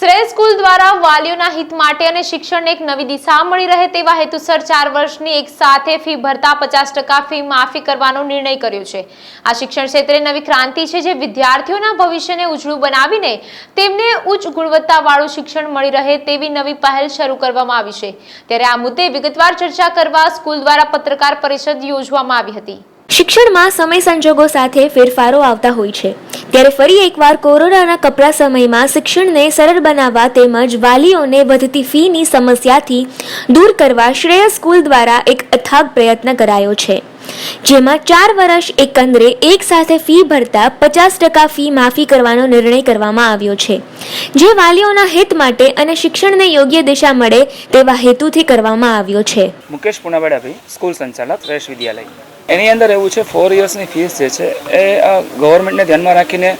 શ્રેય સ્કૂલ દ્વારા વાલીઓના હિત માટે અને શિક્ષણને એક નવી દિશા મળી રહે તેવા હેતુસર ચાર વર્ષની એક સાથે ફી ભરતા પચાસ ટકા ફી માફી કરવાનો નિર્ણય કર્યો છે. આ શિક્ષણ ક્ષેત્રે નવી ક્રાંતિ છે જે વિદ્યાર્થીઓના ભવિષ્યને ઉજળું બનાવીને તેમને ઉચ્ચ ગુણવત્તાવાળું શિક્ષણ મળી રહે તેવી નવી પહેલ શરૂ કરવામાં આવી છે. ત્યારે આ મુદ્દે વિગતવાર ચર્ચા કરવા સ્કૂલ દ્વારા પત્રકાર પરિષદ યોજવામાં આવી હતી. શિક્ષણમાં સમય સંજોગો સાથે ફેરફારો આવતા હોય છે. ત્યારે ફરી એકવાર કોરોનાના કપરા સમયમાં શિક્ષણને સરળ બનાવવા તેમજ વાલીઓને વધતી ફીની સમસ્યાથી દૂર કરવા શ્રેય સ્કૂલ દ્વારા એક અથાગ પ્રયત્ન કરાયો છે. જેમાં ચાર વર્ષ એકંદરે એક સાથે ફી ભરતા પચાસ ટકા ફી માફી કરવાનો નિર્ણય કરવામાં આવ્યો છે. જે વાલીઓના હિત માટે અને શિક્ષણને યોગ્ય દિશા મળે તેવા હેતુથી કરવામાં આવ્યો છે. મુકેશ પુનાવાડાભાઈ સ્કૂલ સંચાલક, રેશ વિદ્યાલય. એની અંદર એવું છે ફોર ઇયર્સની ફીસ જે છે, એ ગવર્મેન્ટને ધ્યાનમાં રાખીને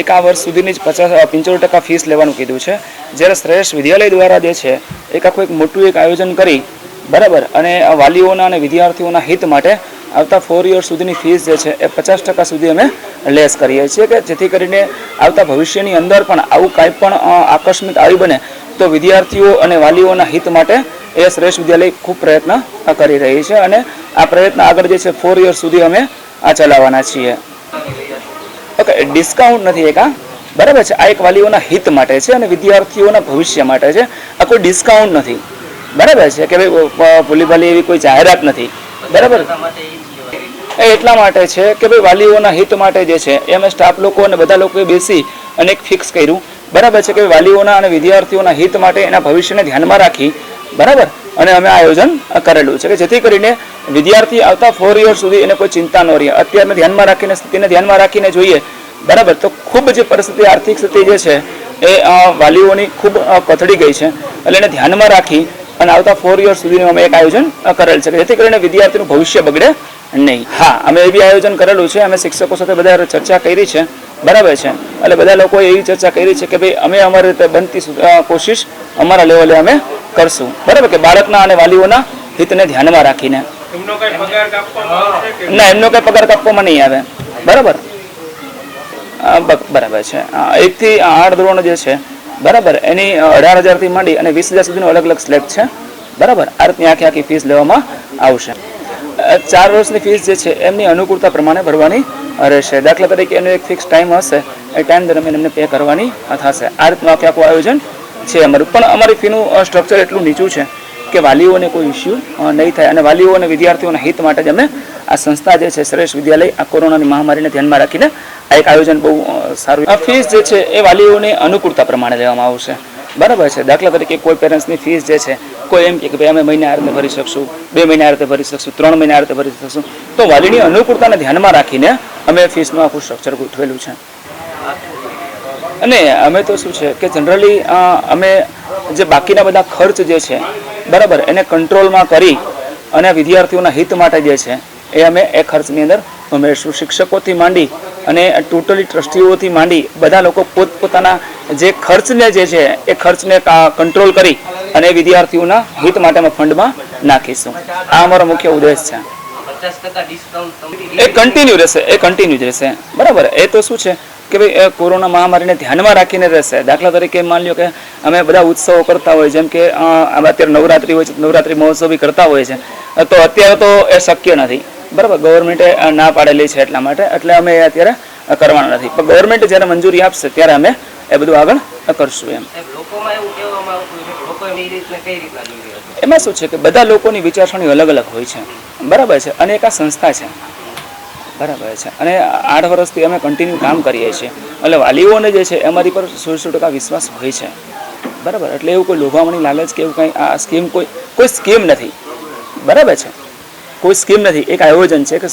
એક આ વર્ષ સુધીની જ પચાસ પંચોતેર ટકા ફીસ લેવાનું કીધું છે. જ્યારે શ્રેષ્ઠ વિદ્યાલય દ્વારા જે છે, એક આખું એક મોટું એક આયોજન કરી, બરાબર, અને વાલીઓના અને વિદ્યાર્થીઓના હિત માટે આવતા ફોર યર્સ સુધીની ફીસ જે છે, એ પચાસ ટકા સુધી અમે લેસ કરીએ છીએ કે જેથી કરીને આવતા ભવિષ્યની અંદર પણ આવું કાંઈ પણ આકસ્મિક આવી બને, તો વિદ્યાર્થીઓ અને વાલીઓના હિત માટે એ શ્રેષ્ઠ વિદ્યાલય ખૂબ પ્રયત્ન કરી રહી છે અને આ પ્રયત્ન આગળ જે છે ફોર યર સુધી અમે આ ચલાવવાના છીએ. ઓકે ડિસ્કાઉન્ટ નથી એક આ બરાબર છે? આ એક વાલીઓના હિત માટે છે અને વિદ્યાર્થીઓના ભવિષ્ય માટે છે. આ કોઈ ડિસ્કાઉન્ટ નથી. બરાબર છે કે ભાઈ ભૂલીભાલી એવી કોઈ જાહેરાત નથી. બરાબર? એ એટલા માટે છે કે ભાઈ, વાલીઓના હિત માટે જે છે એ અમે સ્ટાફ લોકો અને બધા લોકોએ બેસી અને એક ફિક્સ કર્યું. બરાબર છે કે વાલીઓના અને વિદ્યાર્થીઓના હિત માટે એના ભવિષ્યને ધ્યાનમાં રાખી બરાબર? અને અમે આયોજન કરેલું છે કે જેથી કરીને વિદ્યાર્થી આવતા ફોર યર સુધી એને કોઈ ચિંતા ન રહે. અત્યારને ધ્યાનમાં રાખીને, સ્થિતિને ધ્યાનમાં રાખીને જોઈએ. બરાબર? તો ખૂબ જે પરિસ્થિતિ, આર્થિક સ્થિતિ જે છે, એ વાલીઓની ખૂબ કથળી ગઈ છે. એટલે એને ધ્યાનમાં રાખી અને આવતા ફોર યર સુધીનું અમે એક આયોજન કરેલ છે જેથી કરીને વિદ્યાર્થીનું ભવિષ્ય બગડે નહીં. હા, અમે એ બી આયોજન કરેલું છે. અમે શિક્ષકો સાથે બધા ચર્ચા કરી છે. બરાબર છે. એટલે બધા લોકોએ એવી ચર્ચા કરી છે કે ભાઈ અમે અમારી રીતે બનતી કોશિશ અમારા લેવલે અમે કરશું. બરાબર કે બાળકના અને વાલીઓના હિતને ધ્યાનમાં રાખીને. ના એમનો કઈ પગાર કાપવામાં નહીં આવે. બરાબર? આ બરાબર છે. એક એકથી આઠ ધોરણ જે છે બરાબર એની અઢાર હજારથી માંડી અને વીસ હજાર સુધીનો અલગ અલગ સ્લેબ છે. બરાબર? આ રીતની આખી આખી ફીસ લેવામાં આવશે. ચાર વર્ષની ફીસ જે છે એમની અનુકૂળતા પ્રમાણે ભરવાની રહેશે દાખલા તરીકે એનો એક ફિક્સ ટાઈમ હશે, એ ટાઈમ દરમિયાન એમને પે કરવાની થશે આ રીતનું આખે આખું આયોજન છે અમારું. પણ અમારી ફીનું સ્ટ્રક્ચર એટલું નીચું છે કે વાલીઓને કોઈ ઇસ્યુ નહીં થાય. અને વાલીઓ અને વિદ્યાર્થીઓના હિત માટે જ અમે આ સંસ્થા જે છે, શ્રેષ્ઠ વિદ્યાલય, આ કોરોનાની મહામારીને ધ્યાનમાં રાખીને આ એક આયોજન બહુ સારું. ફીસ જે છે, એ વાલીઓની અનુકૂળતા પ્રમાણે લેવામાં આવશે. બરાબર છે. દાખલા તરીકે કોઈ પેરેન્ટ્સની ફીસ જે છે, કોઈ એમ કે ભાઈ અમે મહિને આ રીતે ભરી શકશું, બે મહિને આ રીતે ભરી શકશું, ત્રણ મહિને આ રીતે ભરી શકશું, તો વાલીની અનુકૂળતાને ધ્યાનમાં રાખીને અમે ફીસનું આખું સ્ટ્રક્ચર ગોઠવેલું છે. અને અમે તો શું છે કે જનરલી અમે જે બાકીના બધા ખર્ચ જે છે, બરાબર, એને કંટ્રોલમાં કરી અને વિદ્યાર્થીઓના હિત માટે જે છે, એ અમે એ ખર્ચની અંદર ઉમેરશું. શિક્ષકોથી માંડી અને ટોટલી ટ્રસ્ટીઓથી માંડી બધા લોકો પોતપોતાના જે ખર્ચને જે છે, એ ખર્ચને કંટ્રોલ કરી અને વિદ્યાર્થીઓના હિત માટે અમે ફંડમાં નાખીશું. આ અમારો મુખ્ય ઉદ્દેશ છે. પચાસ ટકા ડિસ્કાઉન્ટ એ કન્ટિન્યુ રહેશે એ કન્ટિન્યુ જ રહેશે. બરાબર એ તો શું છે કે ભાઈ એ કોરોના મહામારીને ધ્યાનમાં રાખીને રહેશે. દાખલા તરીકે માની લ્યો કે અમે બધા ઉત્સવો કરતા હોય જેમ કે અત્યારે નવરાત્રી હોય છે નવરાત્રિ મહોત્સવ બી કરતા હોય છે. તો અત્યારે તો એ શક્ય નથી. બરાબર ગવર્મેન્ટે ના પાડેલી છે એટલા માટે એટલે અમે એ અત્યારે કરવાના નથી. પણ ગવર્મેન્ટ જ્યારે મંજૂરી આપશે ત્યારે અમે એ બધું આગળ કરશું એમ. લોકોમાં એવું કહેવામાં આવતું લોકો એની રીતને કઈ રીતના જોઈ રહ્યા છે? એમાં શું છે કે બધા લોકોની વિચારસરણી અલગ અલગ હોય છે. બરાબર છે. અને એક આ સંસ્થા છે. બરાબર છે. અને આઠ વર્ષથી અમે કન્ટિન્યુ કામ કરીએ છીએ. એટલે વાલીઓને જે છે અમારી પર સો સો ટકા વિશ્વાસ હોય છે. બરાબર. એટલે એવું કોઈ લોભામણી લાલચ કે એવું કંઈ આ સ્કીમ કોઈ કોઈ સ્કીમ નથી. બરાબર છે. કોઈ સ્કીમ નથી. એક આયોજન છે કે